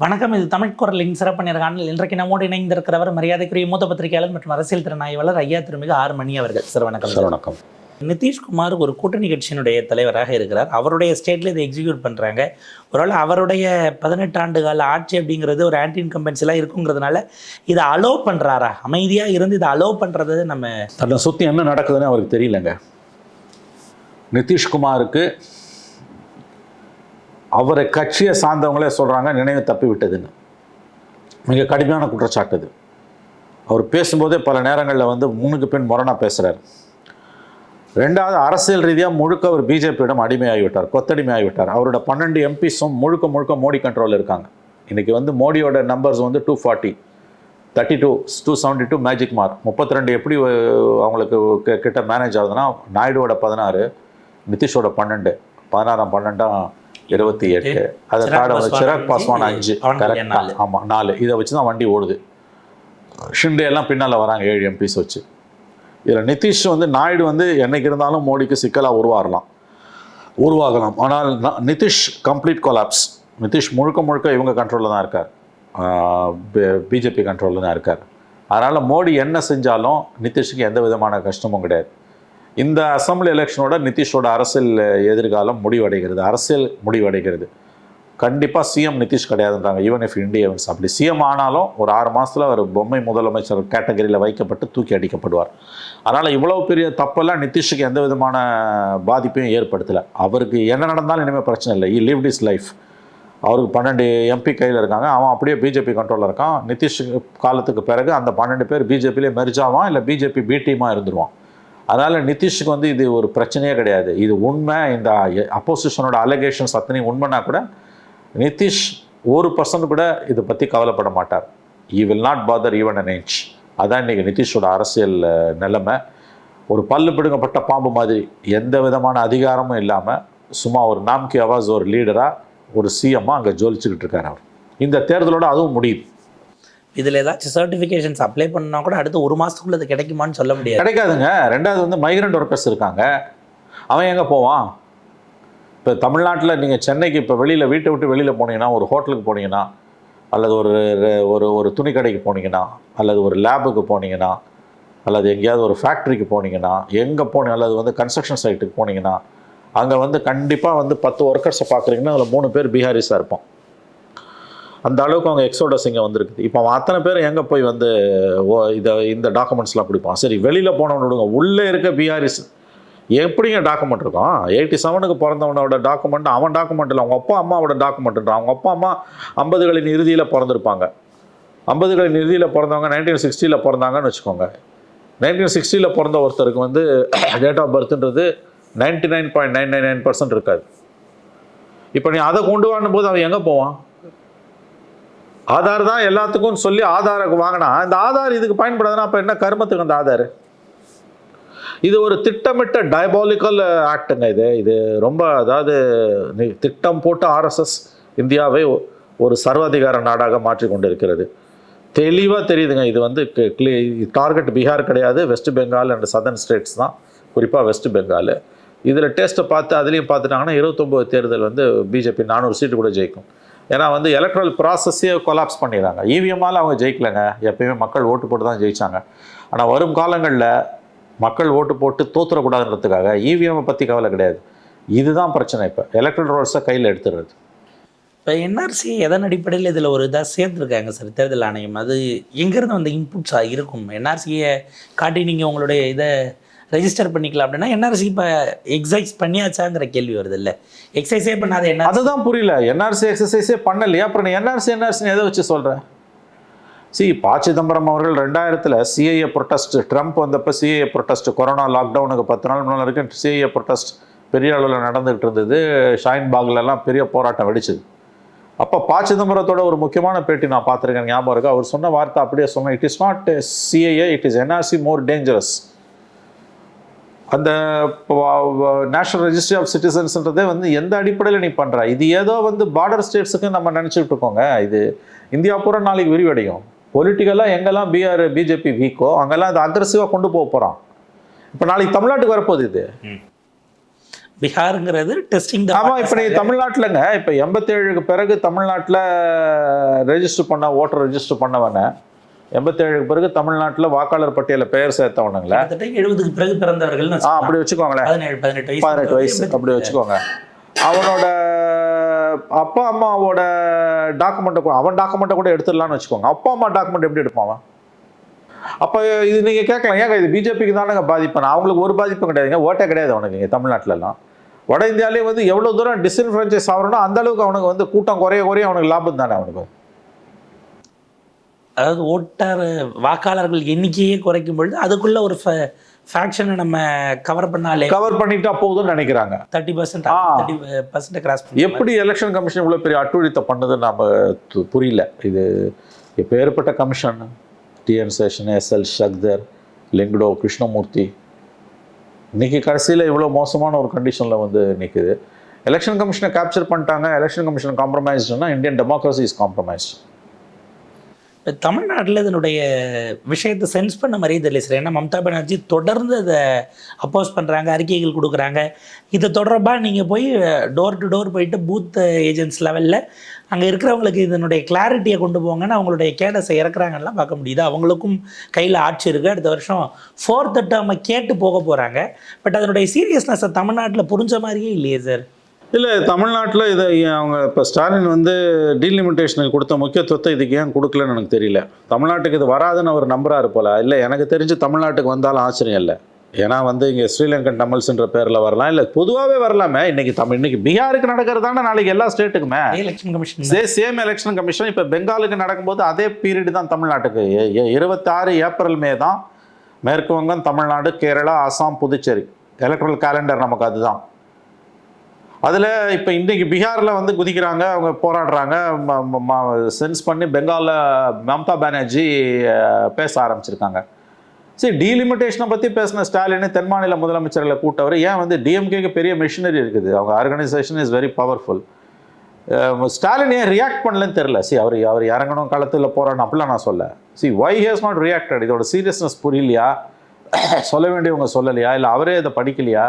வணக்கம் இது தமிழ் குரலின் சிறப்பு நேர்காணல் இன்றைக்கு நம்மோடு இணைந்திருக்கிறவர் மரியாதைக்குரிய மூத்த பத்திரிகையாளர் மற்றும் அரசியல் திறனாய்வாளர் ஐயா திருமிகு ஆறு மணி அவர்கள். சார் வணக்கம் சார். வணக்கம். நிதிஷ்குமார் ஒரு கூட்டணி கட்சியினுடைய தலைவராக இருக்கிறார். அவருடைய ஸ்டேட்ல இதை எக்ஸிக்யூட் பண்றாங்க. ஒருவேளை அவருடைய பதினெட்டு ஆண்டு கால ஆட்சி அப்படிங்கிறது ஒரு ஆன்டி இன்கம்பன்சிலாம் இருக்குங்கிறதுனால இதை அலோவ் பண்றாரா? அமைதியா இருந்து இதை அலோவ் பண்றது நம்ம தன்னை சுற்றி என்ன நடக்குதுன்னு அவருக்கு தெரியலங்க. நிதிஷ்குமாருக்கு அவரை கட்சியை சார்ந்தவங்களே சொல்கிறாங்க நினைவு தப்பி விட்டதுன்னு. மிக கடுமையான குற்றச்சாட்டு இது. அவர் பேசும்போதே பல நேரங்களில் வந்து முன்னுக்கு பின் முரணாக பேசுகிறார் ரெண்டாவது அரசியல் ரீதியாக முழுக்க அவர் பிஜேபியிடம் அடிமையாகிவிட்டார் கொத்தடிமையாகிவிட்டார். அவரோட பன்னெண்டு எம்பிஸும் முழுக்க முழுக்க மோடி கண்ட்ரோலில் இருக்காங்க. இன்றைக்கி வந்து மோடியோட நம்பர்ஸ் வந்து two forty thirty two two seventy two magic mark முப்பத்தி ரெண்டு எப்படி அவங்களுக்கு கிட்ட மேனேஜ் ஆகுதுன்னா நாயுடுவோட பதினாறு நிதிஷோட பன்னெண்டு பதினாறாம் பன்னெண்டாம் இருபத்தி எட்டு. அதை பாஸ்வான் சிராக் பாஸ்வான் அஞ்சு, கரெக்டாக நாலு. ஆமாம் நாலு. இதை வச்சு தான் வண்டி ஓடுது. ஷிண்டே எல்லாம் பின்னால் வராங்க ஏழு எம்பிஸ் வச்சு. இதில் நிதிஷ் வந்து நாயுடு வந்து என்னைக்கு இருந்தாலும் மோடிக்கு சிக்கலாக உருவாகலாம் உருவாகலாம். ஆனால் நிதிஷ் கம்ப்ளீட் கொலாப்ஸ் நிதிஷ் முழுக்க முழுக்க இவங்க கண்ட்ரோலில் தான் இருக்கார். பிஜேபி கண்ட்ரோலில் தான் இருக்கார். அதனால் மோடி என்ன செஞ்சாலும் நிதிஷுக்கு எந்த விதமான கஷ்டமும் கிடையாது. இந்த அசம்பிளி எலெக்ஷனோட நிதிஷோட அரசியல் எதிர்காலம் முடிவடைகிறது. அரசியல் முடிவடைகிறது. கண்டிப்பாக சிஎம் நிதிஷ் கிடையாதுன்றாங்க. ஈவன் இஃப் இந்தியன்ஸ் அப்படி சிஎம் ஆனாலும் ஒரு ஆறு மாதத்தில் ஒரு பொம்மை முதலமைச்சர் கேட்டகரியில் வைக்கப்பட்டு தூக்கி அடிக்கப்படுவார். அதனால் இவ்வளோ பெரிய தப்பெல்லாம் நிதிஷுக்கு எந்த விதமான பாதிப்பையும் ஏற்படுத்தலை. அவருக்கு என்ன நடந்தாலும் இனிமேல் பிரச்சனை இல்லை. இ லிவ் இஸ் லைஃப் அவருக்கு பன்னெண்டு எம்பி கையில் இருக்காங்க. அவன் அப்படியே பிஜேபி கண்ட்ரோலில் இருக்கான். நிதிஷ் காலத்துக்கு பிறகு அந்த பன்னெண்டு பேர் பிஜேபியிலே மெர்ஜாவான் இல்லை பிஜேபி பி டீமாக இருந்துருவான். அதனால் நிதிஷுக்கு வந்து இது ஒரு பிரச்சனையே கிடையாது. இது உண்மை. இந்த அப்போசிஷனோட அலகேஷன்ஸ் அத்தனையும் உண்மைனா கூட நிதிஷ் ஒரு பர்சன்ட் கூட இதை பற்றி கவலைப்பட மாட்டார். He will not bother even an inch அதான் இன்றைக்கி நிதிஷோட அரசியல் நிலைமை. ஒரு பல்லு பிடுங்கப்பட்ட பாம்பு மாதிரி எந்த விதமான அதிகாரமும் இல்லாமல் சும்மா ஒரு நாம்கி அவாஸ் ஒரு லீடராக ஒரு சிஎம்மாக அங்கே ஜொலிச்சுக்கிட்டு இருக்கார் அவர். இந்த தேர்தலோட அதுவும் முடியுது. இதில் ஏதாச்சும் சர்டிஃபிகேஷன்ஸ் அப்ளை பண்ணா கூட அடுத்து ஒரு மாதத்துக்குள்ள அது கிடைக்குமான்னு சொல்ல முடியாது. கிடைக்காதுங்க. ரெண்டாவது வந்து மைக்ரண்ட் ஒர்க்கர்ஸ் இருக்காங்க. அவன் எங்கே போவான்? இப்போ தமிழ்நாட்டில் நீங்கள் சென்னைக்கு இப்போ வெளியில் வீட்டை விட்டு வெளியில் போனீங்கன்னா ஒரு ஹோட்டலுக்கு போனீங்கன்னா அல்லது ஒரு ஒரு ஒரு துணி கடைக்கு போனீங்கன்னா அல்லது ஒரு லேபுக்கு போனீங்கன்னா அல்லது எங்கேயாவது ஒரு ஃபேக்ட்ரிக்கு போனீங்கன்னா எங்கே போனீங்க அல்லது வந்து கன்ஸ்ட்ரக்ஷன் சைட்டுக்கு போனீங்கன்னா அங்கே வந்து கண்டிப்பாக வந்து பத்து ஒர்க்கர்ஸை பார்க்குறீங்கன்னா அதில் மூணு பேர் பீகாரிஸாக இருப்போம். அந்த அளவுக்கு அவங்க எக்ஸோடஸ் இங்கே வந்திருக்குது. இப்போ அவன் அத்தனை பேர் எங்கே போய் வந்து ஓ இதை இந்த டாக்குமெண்ட்ஸ்லாம் பிடிப்பான்? சரி வெளியில் போனவனு விடுங்க. உள்ளே இருக்க பிஆர்எஸ் எப்படிங்க டாக்குமெண்ட் இருக்கும்? எயிட்டி செவனுக்கு பிறந்தவனோட டாக்குமெண்ட் அவன் டாக்குமெண்ட் இல்லை. அவங்க அப்பா அம்மாவோட டாக்குமெண்ட்ன்றான் அவங்க அப்பா அம்மா ஐம்பதுகளின் இறுதியில் பிறந்திருப்பாங்க. ஐம்பதுகளின் இறுதியில் பிறந்தவங்க நைன்டீன் சிக்ஸ்டியில் பிறந்தாங்கன்னு வச்சுக்கோங்க. நைன்டீன் சிக்ஸ்டியில் பிறந்த ஒருத்தருக்கு வந்து date of பர்த்ன்றது ninety nine point nine nine nine percent இருக்காது. இப்போ நீ அதை கொண்டு வாணும் போது அவன் எங்கே போவான்? ஆதார் தான் எல்லாத்துக்கும் சொல்லி ஆதாரை வாங்கினா இந்த ஆதார் இதுக்கு பயன்படுதுன்னா அப்போ என்ன கருமத்துக்கு அந்த ஆதார்? இது ஒரு திட்டமிட்ட டயபாலிக்கல் ஆக்டுங்க இது. இது ரொம்ப அதாவது திட்டம் போட்டு ஆர்எஸ்எஸ் இந்தியாவை ஒரு சர்வாதிகார நாடாக மாற்றி கொண்டிருக்கிறது தெளிவாக தெரியுதுங்க இது வந்து டார்கெட் பீகார் கிடையாது west Bengal and southern states தான். குறிப்பாக வெஸ்ட் பெங்கால். இதில் டேஸ்ட்டை பார்த்து அதுலேயும் பார்த்துட்டாங்கன்னா இருபத்தொம்போது தேர்தல் வந்து பிஜேபி நானூறு சீட்டு கூட ஜெயிக்கும். ஏன்னா வந்து எலக்ட்ரல் ப்ராசஸே கொலாப்ஸ் பண்ணிடுறாங்க. இவிஎம்மால் அவங்க ஜெயிக்கலைங்க. எப்பயுமே மக்கள் ஓட்டு போட்டு தான் ஜெயித்தாங்க ஆனால் வரும் காலங்களில் மக்கள் ஓட்டு போட்டு தோத்துறக்கூடாதுன்றதுக்காக இவிஎம்மை பற்றி கவலை கிடையாது. இதுதான் பிரச்சனை இப்போ. எலக்ட்ரல் ரோல்ஸை கையில் எடுத்துடுறது. இப்போ என்ஆர்சி எதன் அடிப்படையில் இதில் ஒரு இதாக சேர்த்துருக்காங்க சார்? தேர்தல் ஆணையம். அது எங்கேருந்து வந்த இன்புட்ஸாக இருக்கும்? என்ஆர்சியை காட்டி நீங்கள் உங்களுடைய இதை ரெஜிஸ்டர் பண்ணிக்கலாம் அப்படின்னா என்ஆர்சி இப்போ எக்ஸைஸ் பண்ணியாச்சாங்கிற கேள்வி வருது இல்லை? எக்ஸசைஸே பண்ணாத என்ன அதுதான் புரியல. என்ஆர்சி எக்ஸசைஸே பண்ணலையா. அப்புறம் என்ஆர்சி என்ஆர்சி எதை வச்சு சொல்கிறேன் சி ப சிதம்பரம் அவர்கள் ரெண்டாயிரத்தில் சிஐஏ ப்ரொட்டஸ்ட் ட்ரம்ப் வந்தப்போ சிஐஏ ப்ரொட்டஸ்ட் கொரோனா லாக்டவுனுக்கு பத்து நாள் முன்னால் இருக்கு சிஐஏ ப்ரொட்டஸ்ட் பெரிய அளவில் நடந்துகிட்டு இருந்தது. ஷாயின் பாக்லெல்லாம் பெரிய போராட்டம் வெடிச்சது. அப்போ ப சிதம்பரத்தோட ஒரு முக்கியமான பேட்டி நான் பார்த்துருக்கேன். ஞாபகம் இருக்கு. அவர் சொன்ன வார்த்தை அப்படியே சொன்னேன் it is not CIA it is NRC more dangerous அந்த நேஷனல் ரெஜிஸ்ட்ரி ஆஃப் சிட்டிசன்ஸ்ன்றதே வந்து எந்த அடிப்படையில் நீ பண்ணுற இது ஏதோ வந்து பார்டர் ஸ்டேட்ஸுக்கு நம்ம நினச்சிட்டு இருக்கோங்க. இது இந்தியா பூரா நாளைக்கு விரிவடையும். பொலிட்டிக்கலாக எங்கெல்லாம் பிஆர் பிஜேபி வீக்கோ அங்கெல்லாம் இது அக்ரஸிவாக கொண்டு போக போகிறான் இப்போ நாளைக்கு தமிழ்நாட்டுக்கு வரப்போகுது இது. பீகாருங்கிறது டெஸ்டிங் ஆமாம் இப்போ நீ தமிழ்நாட்டிலங்க. இப்போ எண்பத்தேழுக்கு பிறகு தமிழ்நாட்டில் ரெஜிஸ்டர் பண்ண ஓட்டர் ரெஜிஸ்டர் பண்ணவன எண்பத்தேழுக்கு பிறகு தமிழ்நாட்டில் வாக்காளர் பட்டியலில் பெயர் சேர்த்தவனுங்கள. எழுபதுக்கு பிறகு பிறந்தவர்கள் ஆ அப்படி வச்சுக்கோங்களேன். பதினேழு பதினெட்டு வயசு பதினெட்டு வயசு அப்படி வச்சுக்கோங்க. அவனோட அப்பா அம்மாவோட டாக்குமெண்ட்டை கூட அவன் டாக்குமெண்ட்டை கூட எடுத்துடலாம்னு வச்சுக்கோங்க. அப்பா அம்மா டாக்குமெண்ட் எப்படி எடுப்பான் அவன்? அப்போ இது நீங்கள் கேட்கலாம். ஏங்க இது பிஜேபிக்கு தானேங்க பாதிப்பு அவங்களுக்கு ஒரு பாதிப்பும் கிடையாதுங்க ஓட்டே கிடையாது அவனுக்கு இங்கே தமிழ்நாட்டிலலாம். வட இந்தியாவிலே வந்து எவ்வளோ தூரம் டிஸ்இன்ஃப்ரான்ச்சைஸ் ஆகிறனோ அந்த அளவுக்கு அவனுக்கு வந்து கூட்டம் குறைய குறைய அவனுக்கு லாபம் தானே அவனுக்கு. அதாவது ஓட்டார் வாக்காளர்கள் எண்ணிக்கையே குறைக்கும் பொழுது அதுக்குள்ள ஒரு ஃபேக்ஷனை நம்ம கவர் பண்ணாலே கவர் பண்ணிட்டா போகுதுன்னு நினைக்கிறாங்க. Thirty percent. Thirty percent cross எப்படி எலெக்ஷன் கமிஷன் இவ்வளோ பெரிய அட்டுழித்தை பண்ணுதுன்னு நம்ம புரியல. இது இப்போ ஏற்பட்ட commission TN Seshan SL Shakdher Lyngdoh Krishnamurthy இன்னைக்கு கடைசியில் இவ்வளோ மோசமான ஒரு கண்டிஷனில் வந்து நிற்குது எலெக்ஷன் கமிஷனை கேப்சர் பண்ணிட்டாங்க. எலெக்ஷன் கமிஷன் காம்ப்ரமைஸ்டுனா இந்தியன் டெமோக்ரஸி இஸ் காம்ப்ரமைஸ்ட் இப்போ தமிழ்நாட்டில் இதனுடைய விஷயத்தை சென்ஸ் பண்ண மாதிரியே தெரியல சார் ஏன்னா மம்தா பானர்ஜி தொடர்ந்து அதை அப்போஸ் பண்ணுறாங்க அறிக்கைகள் கொடுக்குறாங்க. இது தொடர்பாக நீங்கள் போய் டோர் டு டோர் போயிட்டு பூத் ஏஜென்ட்ஸ் லெவலில் அங்கே இருக்கிறவங்களுக்கு இதனுடைய கிளாரிட்டியை கொண்டு போங்கன்னு அவங்களுடைய கேடஸை இறக்குறாங்கலாம் பார்க்க முடியுது. அவங்களுக்கும் கையில் ஆட்சி இருக்குது அடுத்த வருஷம் ஃபோர்த் டேர்மை கேட்டு போக போகிறாங்க பட் அதனுடைய சீரியஸ்னஸை தமிழ்நாட்டில் புரிஞ்ச மாதிரியே இல்லையே சார் இல்லை தமிழ்நாட்டில் இதை அவங்க இப்போ ஸ்டாலின் வந்து டீலிமிட்டேஷனுக்கு கொடுத்த முக்கியத்துவத்தை இதுக்கு ஏன் கொடுக்கலன்னு எனக்கு தெரியல. தமிழ்நாட்டுக்கு இது வராதுன்னு அவர் நம்புறாரு போல. இல்லை எனக்கு தெரிஞ்சு தமிழ்நாட்டுக்கு வந்தாலும் ஆச்சரியம் இல்லை. ஏன்னா வந்து இங்கே ஸ்ரீலங்கன் டமல்ஸ்ன்ற பேரில் வரலாம். இல்லை பொதுவாகவே வரலாமே. இன்னைக்கு தமிழ் இன்னைக்கு பீகாருக்கு நடக்கிறது தானே நாளைக்கு எல்லா ஸ்டேட்டுக்குமே. எலெக்ஷன் கமிஷன் சே சேம் எலெக்ஷன் கமிஷன் இப்போ பெங்காலுக்கு நடக்கும்போது அதே பீரியட் தான் தமிழ்நாட்டுக்கு. இருபத்தாறு ஏப்ரல் மே தான் மேற்கு வங்கம் தமிழ்நாடு கேரளா அசாம் புதுச்சேரி. எலக்ட்ரல் கேலண்டர் நமக்கு அதுதான். அதில் இப்போ இன்றைக்கு பீகாரில் வந்து குதிக்கிறாங்க அவங்க போராடுறாங்க. சென்ஸ் பண்ணி பெங்காலில் மம்தா பானர்ஜி பேச ஆரம்பிச்சிருக்காங்க. சரி டீலிமிட்டேஷனை பற்றி பேசின ஸ்டாலின் தென் மாநில முதலமைச்சர்களை கூட்டவர் ஏன் வந்து டிஎம்கேக்கு பெரிய மிஷினரி இருக்குது? அவங்க organisation is very powerful Stalin ஏன் ரியாக்ட் பண்ணலன்னு தெரில சி அவர் அவர் இறங்கணும் களத்தில் போராடணும் அப்படிலாம் நான் சொல்ல சி வை ஹேஸ் நாட் ரியாக்டட் இதோட சீரியஸ்னஸ் புரியலையா? சொல்ல வேண்டியவங்க சொல்லலையா? இல்லை அவரே இதை படிக்கலையா?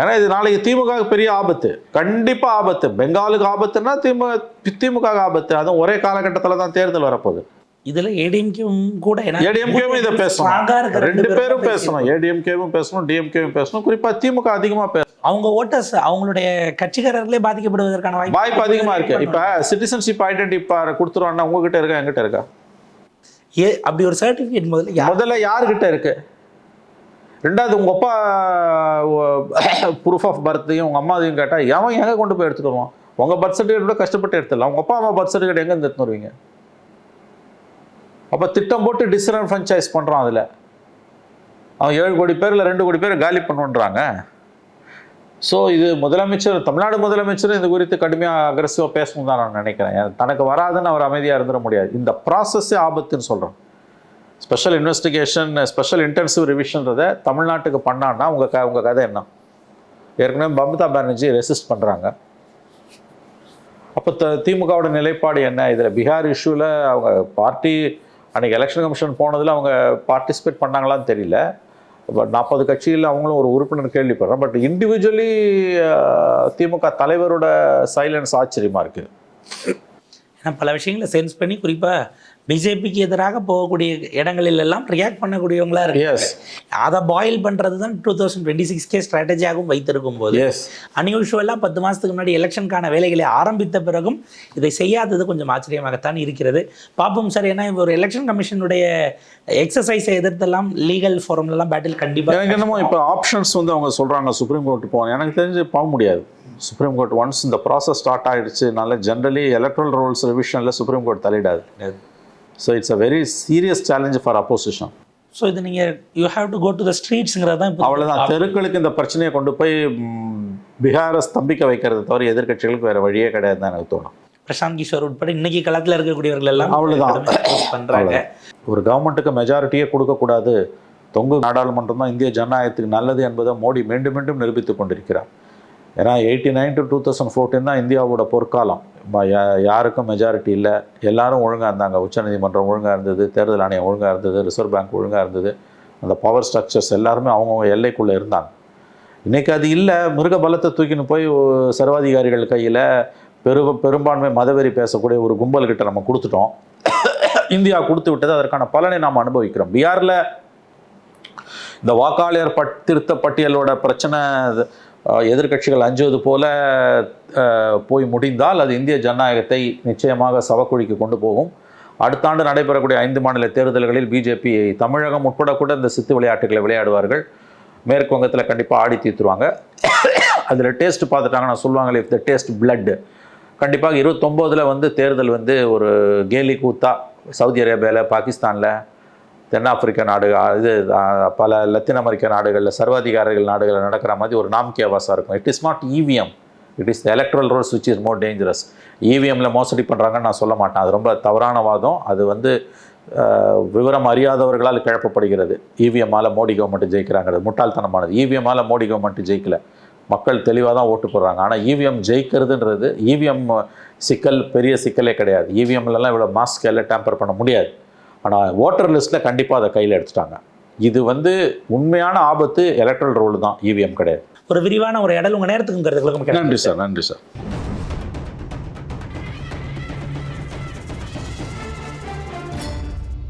ஏன்னா இது நாளைக்கு திமுக பெரிய ஆபத்து. கண்டிப்பாக ஆபத்து. பெங்காலுக்கு ஆபத்துன்னா திமுக திமுக ஆபத்து. அதுவும் ஒரே காலகட்டத்தில் தான் தேர்தல் வரப்போகுது. இதில் ஏடிஎம்கேவும் கூட ஏடிஎம்கேவும் இதை பேசணும். ரெண்டு பேரும் பேசணும். ஏடிஎம்கேவும் பேசணும் டிஎம்கேவும் பேசணும். குறிப்பாக திமுக அதிகமாக பேசணும் அவங்க ஓட்டர்ஸ் அவங்களுடைய கட்சிக்காரர்களே பாதிக்கப்படுவதற்கான வாய்ப்பு வாய்ப்பு அதிகமாக இருக்கு. இப்போ சிட்டிசன்ஷிப் ஐடென்டி கொடுத்துருவாங்கன்னா உங்ககிட்ட இருக்கா? எங்கிட்ட இருக்கா? ஏ அப்படி ஒரு சர்டிஃபிகேட் முதல்ல முதல்ல யாருக்கிட்ட இருக்கு? ரெண்டாவது உங்கள் அப்பா ப்ரூஃப் ஆஃப் பர்த்தையும் உங்கள் அம்மா அதையும் கேட்டால் எவன் எங்கே கொண்டு போய் எடுத்துகிட்டு வருவான்? உங்கள் பர்த் சர்டிஃபிகேட் கூட கஷ்டப்பட்டு எடுத்துடலாம். உங்கள் அப்பா அம்மா பர்த் சர்டிஃபிகேட் எங்க இருந்து எடுத்துன்னு வருவீங்க? அப்போ திட்டம் போட்டு டிஸ்டன் பண்ணுறான் அதில். அவன் ஏழு கோடி பேர் இல்லை ரெண்டு கோடி பேர் காலி பண்ணுன்றாங்க. ஸோ இது முதலமைச்சர் தமிழ்நாடு முதலமைச்சர் இது குறித்து கடுமையாக அக்ரஸிவாக பேசணும் தான் நான் நினைக்கிறேன். தனக்கு வராதுன்னு அவர் அமைதியாக இருந்துட முடியாது. இந்த ப்ராசஸ்ஸே ஆபத்துன்னு சொல்கிறேன் ஸ்பெஷல் இன்வெஸ்டிகேஷன் ஸ்பெஷல் இன்டென்சிவ் ரிவிஷன்றதை தமிழ்நாட்டுக்கு பண்ணான்னா உங்கள் க உங்கள் கதை என்ன? ஏற்கனவே மம்தா பானர்ஜி ரெசிஸ்ட் பண்ணுறாங்க அப்போ த திமுகவோட நிலைப்பாடு என்ன? இதில் பீகார் இஷ்யூவில் அவங்க பார்ட்டி அன்றைக்கி எலெக்ஷன் கமிஷன் போனதில் அவங்க பார்ட்டிசிபேட் பண்ணாங்களான்னு தெரியல. பட் நாற்பது கட்சியில் அவங்களும் ஒரு உறுப்பினர் கேள்விப்படுறேன் பட் இண்டிவிஜுவலி திமுக தலைவரோட சைலன்ஸ் ஆச்சரியமாக இருக்குது ஏன்னா பல விஷயங்களை சென்ஸ் பண்ணி குறிப்பாக பிஜேபிக்கு எதிராக போகக்கூடிய இடங்களில் எல்லாம் ரியாக்ட் பண்ணக்கூடியவங்களா இருக்கு அதை பாயில் பண்ணுறது தான் டூ தௌசண்ட் டுவெண்ட்டி சிக்ஸ்கே ஸ்ட்ராட்டஜியாகவும் வைத்திருக்கும் போது அன்யூஷுவலாக பத்து மாதத்துக்கு முன்னாடி எலெக்ஷனுக்கான வேலைகளை ஆரம்பித்த பிறகும் இதை செய்யாதது கொஞ்சம் ஆச்சரியமாகத்தான் இருக்கிறது. பார்ப்போம் சார் ஏன்னா ஒரு எலெக்ஷன் கமிஷனுடைய எக்ஸசைஸை எதிர்த்தெல்லாம் லீகல் ஃபோரம்லாம் பேட்டில் எனக்கு கண்டிப்பாக என்னமோ இப்போ ஆப்ஷன்ஸ் வந்து அவங்க சொல்கிறாங்க சுப்ரீம் கோர்ட் போகணும் எனக்கு தெரிஞ்சு போக முடியாது. சுப்ரீம் கோர்ட் ஒன்ஸ் இந்த ப்ராசஸ் ஸ்டார்ட் ஆயிடுச்சுனால ஜென்ரலி எலக்ட்ரல் ரூல்ஸ் ரிவிஷனில் supreme court தலையிடாது so it's a very serious challenge for opposition so இது நீங்கள் you have to go to the ஸ்ட்ரீட்ஸுங்கிறது தான் அவ்வளோதான் தெருக்களுக்கு இந்த பிரச்சனையை கொண்டு போய் பீகாரை ஸ்தம்பிக்க வைக்கிறத தவிர எதிர்க்கட்சிகளுக்கு வேறு வழியே கிடையாது தான் எனக்கு தோணும். பிரசாந்த் கிஷோர் உட்பட இன்னைக்கு களத்தில் இருக்கக்கூடியவர்கள் எல்லாம் அவ்வளவுதான். பண்ணுறாங்க ஒரு கவர்மெண்ட்டுக்கு மெஜாரிட்டியே கொடுக்கக்கூடாது தொங்கு நாடாளுமன்றம் தான் இந்திய ஜனநாயகத்துக்கு நல்லது என்பதை மோடி மீண்டும் மீண்டும் நிரூபித்துக் கொண்டிருக்கிறார். ஏன்னா eighty nine to two thousand fourteen தான் இந்தியாவோட பொற்காலம். யாருக்கும் மெஜாரிட்டி இல்லை. எல்லாரும் ஒழுங்காக இருந்தாங்க. உச்சநீதிமன்றம் ஒழுங்காக இருந்தது தேர்தல் ஆணையம் ஒழுங்காக இருந்தது ரிசர்வ் பேங்க் ஒழுங்காக இருந்தது. அந்த பவர் ஸ்ட்ரக்சர்ஸ் எல்லாருமே அவங்கவுங்க எல்லைக்குள்ளே இருந்தாங்க. இன்றைக்கி அது இல்லை. மிருக பலத்தை தூக்கின்னு போய் சர்வாதிகாரிகள் கையில் பெரு பெரும்பான்மை மதவெறி பேசக்கூடிய ஒரு கும்பல்கிட்ட நம்ம கொடுத்துட்டோம். இந்தியா கொடுத்து விட்டது. அதற்கான பலனை நாம் அனுபவிக்கிறோம். பீகாரில் இந்த வாக்காளர் பட் திருத்த பட்டியலோட பிரச்சனை எதிர்கட்சிகள் எதிர்க்கட்சிகள் அஞ்சுவது போல போய் முடிந்தால் அது இந்திய ஜனநாயகத்தை நிச்சயமாக சவக்குழிக்கு கொண்டு போகும். அடுத்த ஆண்டு நடைபெறக்கூடிய ஐந்து மாநில தேர்தல்களில் பிஜேபி தமிழகம் உட்பட கூட இந்த சித்து விளையாட்டுகளை விளையாடுவார்கள். மேற்கு வங்கத்தில் கண்டிப்பாக ஆடி தீர்த்துருவாங்க. அதில் டேஸ்ட் பார்த்துட்டாங்கன்னா சொல்லுவாங்களே இஃப் த டேஸ்ட் blood. கண்டிப்பாக இருபத்தொம்போதில் வந்து தேர்தல் வந்து ஒரு கேலி கூத்தா சவுதி அரேபியாவில் பாகிஸ்தானில் தென்னாப்பிரிக்க நாடு இது பல லத்தீன் அமெரிக்க நாடுகளில் சர்வாதிகாரிகள் நாடுகளில் நடக்கிற மாதிரி ஒரு நாம்கே இருக்கும். It is not EVM it is electoral rolls switch is more dangerous இவிஎம்மில் மோசடி பண்ணுறாங்கன்னு நான் சொல்ல மாட்டேன். அது ரொம்ப தவறான வாதம். அது வந்து விவரம் அறியாதவர்களால் கிளப்பப்படுகிறது. இவிஎம்மால் மோடி கவர்மெண்ட் ஜெயிக்கிறாங்கிறது முட்டாள்தனமானது. இவிஎம்மால் மோடி கவர்மெண்ட் ஜெயிக்கல. மக்கள் தெளிவாக தான் ஓட்டு போடுறாங்க. ஆனால் இவிஎம் ஜெயிக்கிறதுன்றது இவிஎம் சிக்கல் பெரிய சிக்கலே கிடையாது. இவிஎம்லலாம் இவ்வளோ மாஸ்க் எல்லாம் டேம்பர் பண்ண முடியாது. ஆனால் ஓட்டர் லிஸ்ட்டில் கண்டிப்பாக அதை கையில் எடுத்துட்டாங்க. இது வந்து உண்மையான ஆபத்து எலக்ட்ரல் ரோல் தான் இவிஎம் கிடையாது. ஒரு விரிவான ஒரு இடல் உங்கள் நன்றி. நன்றி சார் நன்றி சார்.